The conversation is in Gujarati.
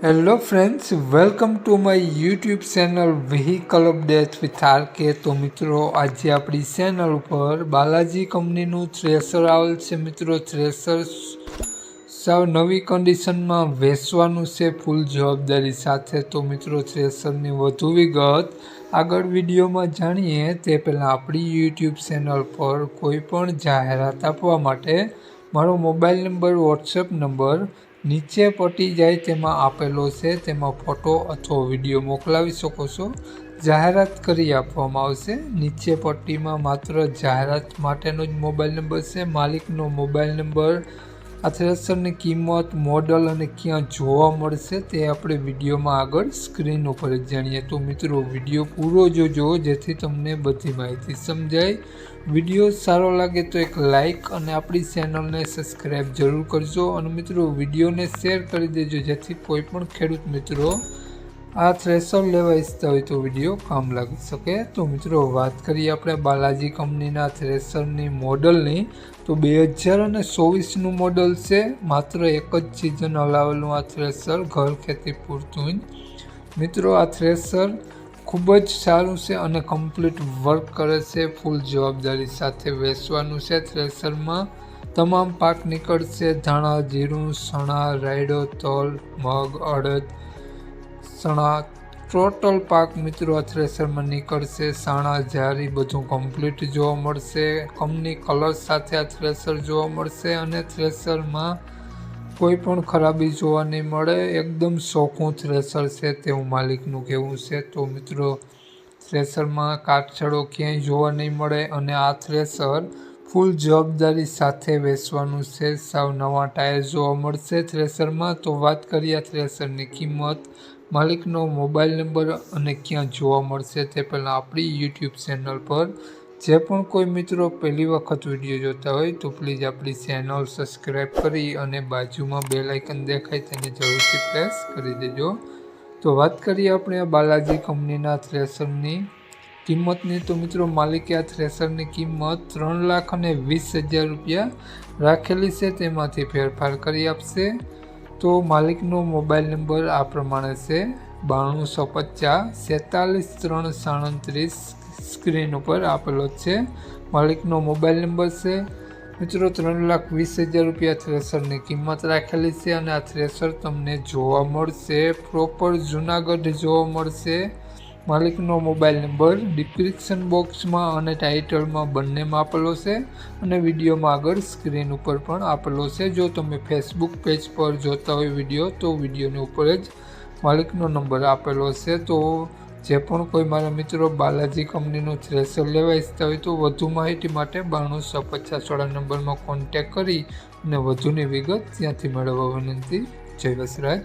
Hello friends welcome to my YouTube channel vehicle update with R K તો મિત્રો, આજે આપણી ચેનલ ઉપર બાલાજી કંપનીનું થ્રેસર આવેલ છે. મિત્રો થ્રેસર સાવ નવી કન્ડિશનમાં વેચવાનું છે ફૂલ જવાબદારી સાથે. તો મિત્રો થ્રેસરની વધુ વિગત આગળ વિડીયોમાં જાણીએ. તે પહેલાં આપણી યુટ્યુબ ચેનલ પર કોઈ પણ જાહેરાત આપવા માટે મારો મોબાઈલ નંબર વોટ્સએપ નંબર નીચે પટી જાય તેમાં આપેલો છે, તેમાં ફોટો અથવા વીડિયો મોકલાવી શકો છો. જાહેરાત કરી આપવામાં આવશે. નીચે પટ્ટીમાં માત્ર જાહેરાત માટેનો જ મોબાઈલ નંબર છે. માલિકનો મોબાઈલ નંબર આ થ્રેસરની કિંમત, મોડલ અને ક્યાં જોવા મળશે તે આપણે વિડીયોમાં આગળ સ્ક્રીન ઉપર જ જાણીએ. તો મિત્રો, વીડિયો પૂરો જોજો, જેથી તમને બધી માહિતી સમજાય. વીડિયો સારો લાગે તો એક લાઇક અને આપણી ચેનલને સબસ્ક્રાઈબ જરૂર કરજો. અને મિત્રો, વિડીયોને શેર કરી દેજો, જેથી કોઈ પણ ખેડૂત મિત્રો આ થ્રેશર લેવા ઈચ્છતા હોય તો વીડિયો કામ લાગી શકે. તો મિત્રો, વાત કરીએ આપણે બાલાજી કંપનીના થ્રેશરની મોડલની તો બે હજાર અને ચોવીસનું મોડલ છે. માત્ર એક જ સિઝન હલાવેલું આ થ્રેશર ઘર ખેતી પૂરતું મિત્રો, આ થ્રેશર ખૂબ જ સારું છે અને કમ્પ્લીટ વર્ક કરે છે. ફૂલ જવાબદારી સાથે વેચવાનું છે થ્રેશરમાં તમામ પાક નીકળશે. ધાણા, જીરું સણા રાયડો, તલ, મગ, અડદ ચણા ટોટલ પાક મિત્રો આ થ્રેસરમાં નીકળશે. સાણા જારી બધું કમ્પ્લીટ જોવા મળશે. કંપની કલર સાથે આ થ્રેસર જોવા મળશે અને થ્રેસરમાં કોઈ પણ ખરાબી જોવા નહીં મળે. એકદમ શોખું થ્રેસર છે તેવું માલિકનું કહેવું છે. તો મિત્રો થ્રેસરમાં કાટછડો ક્યાંય જોવા નહીં મળે અને આ થ્રેસર ફૂલ જવાબદારી સાથે વેચવાનું છે. સાવ નવા ટાયર જોવા મળશે થ્રેસરમાં તો વાત કરીએ થ્રેસરની કિંમત. માલિકનો મોબાઈલ નંબર અને ક્યાં જોવા મળશે તે પહેલાં આપણી યુટ્યુબ ચેનલ પર. જે પણ કોઈ મિત્રો પહેલી વખત વીડિયો જોતા હોય તો પ્લીઝ આપણી ચેનલ સબસ્ક્રાઈબ કરી અને બાજુમાં બે લાઇકન દેખાય તેને જરૂરથી પ્રેસ કરી દેજો. તો વાત કરીએ આપણે આ બાલાજી કંપનીના થ્રેસરની કિંમતની. તો મિત્રો, માલિકે આ થ્રેસરની કિંમત ત્રણ લાખ અને વીસ હજાર રૂપિયા રાખેલી છે. તેમાંથી ફેરફાર કરી આપશે. તો માલિકનો મોબાઈલ નંબર આ પ્રમાણે છે. બાણુંસો પચાસ સેતાલીસ ત્રણ, સાડત્રીસ સ્ક્રીન ઉપર આપેલો છે. માલિકનો મોબાઈલ નંબર છે. મિત્રો, ત્રણ લાખ વીસ હજાર રૂપિયા થ્રેસરની કિંમત રાખેલી છે અને આ થ્રેસર તમને જોવા મળશે. પ્રોપર જુનાગઢ જોવા મળશે. માલિકનો મોબાઈલ નંબર ડિસ્ક્રિપ્શન બોક્સમાં અને ટાઇટલમાં બંનેમાં આપેલો છે અને વિડીયોમાં આગળ સ્ક્રીન ઉપર પણ આપેલો છે. જો તમે ફેસબુક પેજ પર જોતા હોય વીડિયો, તો વિડીયોની ઉપર જ માલિકનો નંબર આપેલો છે. તો જે પણ કોઈ મારા મિત્રો બાલાજી કંપનીનું થ્રેસર લેવા ઈચ્છતા હોય તો વધુ માહિતી માટે બાણું સો પચાસ પચાસવાળા નંબરમાં કોન્ટેક કરી અને વધુની વિગત ત્યાંથી મેળવવા વિનંતી. જય વસરાજ.